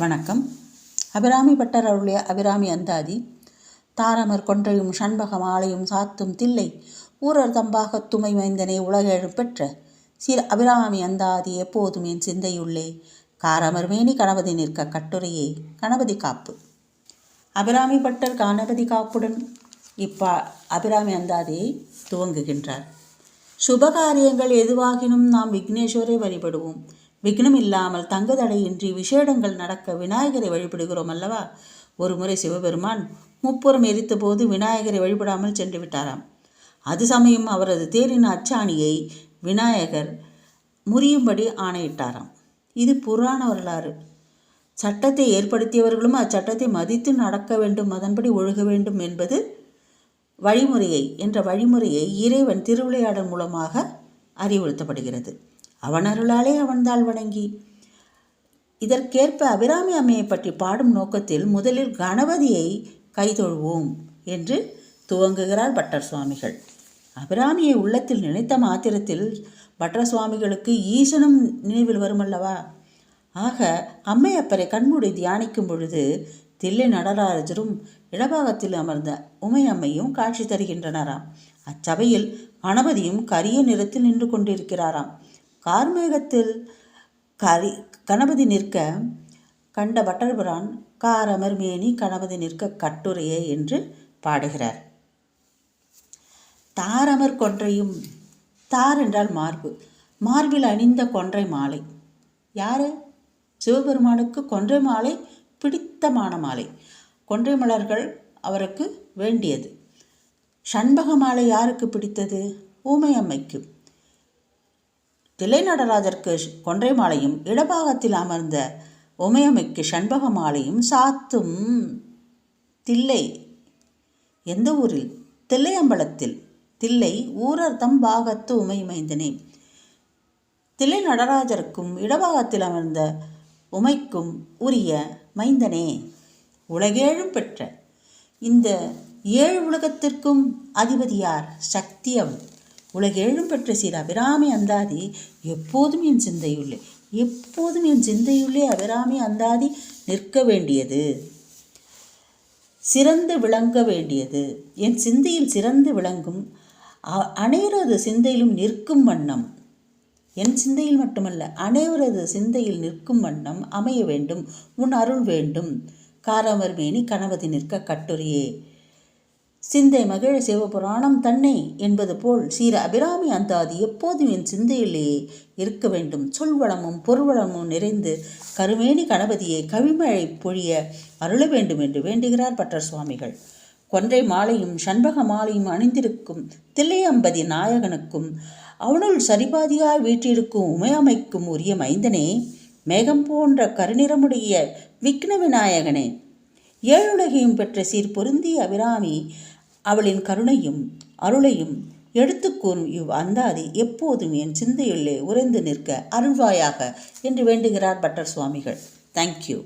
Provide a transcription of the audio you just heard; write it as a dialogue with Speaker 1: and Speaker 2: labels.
Speaker 1: வணக்கம். அபிராமி பட்டர் அருளிய அபிராமி அந்தாதி தாரமர் கொன்றையும் சண்பகம் ஆலையும் சாத்தும் தில்லை ஊரர் தம்பாக துமை மைந்தனை உலகெழும் பெற்ற சீர் அபிராமி அந்தாதி எப்போதும் என் சிந்தையுள்ளே. காரமர் மேனி கணபதி நிற்க கட்டுரையே கணபதி காப்பு. அபிராமி பட்டர் கணபதி காப்புடன் இப்பா அபிராமி அந்தாதியை துவங்குகின்றார். சுபகாரியங்கள் எதுவாகினும் நாம் விக்னேஸ்வரை வழிபடுவோம். விக்னம் இல்லாமல் தங்குதடையின்றி விசேடங்கள் நடக்க விநாயகரை வழிபடுகிறோம் அல்லவா? ஒருமுறை சிவபெருமான் முப்புறம் எரித்தபோது விநாயகரை வழிபடாமல் சென்று விட்டாராம். அது சமயம் அவரது தேரின் அச்சாணியை விநாயகர் முறியும்படி ஆணையிட்டாராம். இது புராண வரலாறு. சட்டத்தை ஏற்படுத்தியவர்களும் அச்சட்டத்தை மதித்து நடக்க வேண்டும் அதன்படி ஒழுக வேண்டும் என்பது வழிமுறையை என்ற வழிமுறையை இறைவன் திருவிளையாடல் மூலமாக அறிவுறுத்தப்படுகிறது. அவன் அருளாலே அவன்தாள் வணங்கி. இதற்கேற்ப அபிராமி அம்மையை பற்றி பாடும் நோக்கத்தில் முதலில் கணபதியை கைதொழுவோம் என்று துவங்குகிறார் பட்டர் சுவாமிகள் அபிராமியை உள்ளத்தில் நினைத்த மாத்திரத்தில் பட்டர் சுவாமிகளுக்கு ஈசனும் நினைவில் வருமல்லவா? ஆக அம்மையப்பரை கண்மூடி தியானிக்கும் பொழுது தில்லை நடராஜரும் இடபாகத்தில் அமர்ந்த உமையம்மையும் காட்சி தருகின்றனராம். அச்சபையில் கணபதியும் கரிய நிறத்தில் நின்று கொண்டிருக்கிறாராம். கார்மேகத்தில் கரி கணபதி நிற்க கண்ட பட்டர்புரான் காரமர் மேனி கணபதி நிற்க கட்டுரையே என்று பாடுகிறார். தாரமர் கொன்றையும் தார் என்றால் மார்பு. மார்பில் அணிந்த கொன்றை மாலை. யாரு? சிவபெருமானுக்கு கொன்றை மாலை பிடித்தமான மாலை. கொன்றை மலர்கள் அவருக்கு வேண்டியது. சண்பக மாலை யாருக்கு பிடித்தது? ஊமை அம்மைக்கு தில்லை நடராஜருக்கு கொன்றை மாலையும் இடபாகத்தில் அமர்ந்த உமையமைக்கு சண்பக மாலையும் சாத்தும். தில்லை எந்த ஊரில்? தில்லையம்பலத்தில். தில்லை ஊரர்தம் பாகத்து உமை மைந்தனே தில்லை நடராஜருக்கும் இடபாகத்தில் அமர்ந்த உமைக்கும் உரிய மைந்தனே. உலகேழும் பெற்ற இந்த ஏழு உலகத்திற்கும் அதிபதியார் சக்தியம் உலகெழும் பெற்ற சீர் அபிராமி அந்தாதி எப்போதும் என் சிந்தையுள்ளே எப்போதும் என் சிந்தையுள்ளே அபிராமி அந்தாதி நிற்க வேண்டியது. சிறந்து விளங்க வேண்டியது. என் சிந்தையில் சிறந்து விளங்கும் அனைவரது சிந்தையிலும் நிற்கும் வண்ணம். என் சிந்தையில் மட்டுமல்ல அனைவரது சிந்தையில் நிற்கும் வண்ணம் அமைய வேண்டும் உன் அருள் வேண்டும். காரமர் மேனி கணவதி நிற்க கட்டுரையே. சிந்தை மகிழ சிவபுராணம் தன்னை என்பது போல் சீர அபிராமி அந்தாதி எப்போதும் என் சிந்தையிலேயே இருக்க வேண்டும். சொல்வளமும் பொருள்வளமும் நிறைந்து கருமேனி கணபதியை கவிமழை பொழிய அருள வேண்டும் என்று வேண்டுகிறார் பட்டர் சுவாமிகள். கொன்றை மாலையும் சண்பக மாலையும் அணிந்திருக்கும் தில்லையம்பதி நாயகனுக்கும் அவனுள் சரிபாதியாய் வீற்றிருக்கும் உமையமைக்கும் உரிய மைந்தனே மேகம் போன்ற கருநிறமுடைய விக்ன விநாயகனே ஏழுலகையும் பெற்ற சீர் பொருந்திய அபிராமி அவளின் கருணையும் அருளையும் எடுத்துக்கூறும் இவ் அந்தாதி எப்போதும் என் சிந்தையுள்ளே உறைந்து நிற்க அருள்வாயாக என்று வேண்டுகிறார் பட்டர் சுவாமிகள். தேங்க்யூ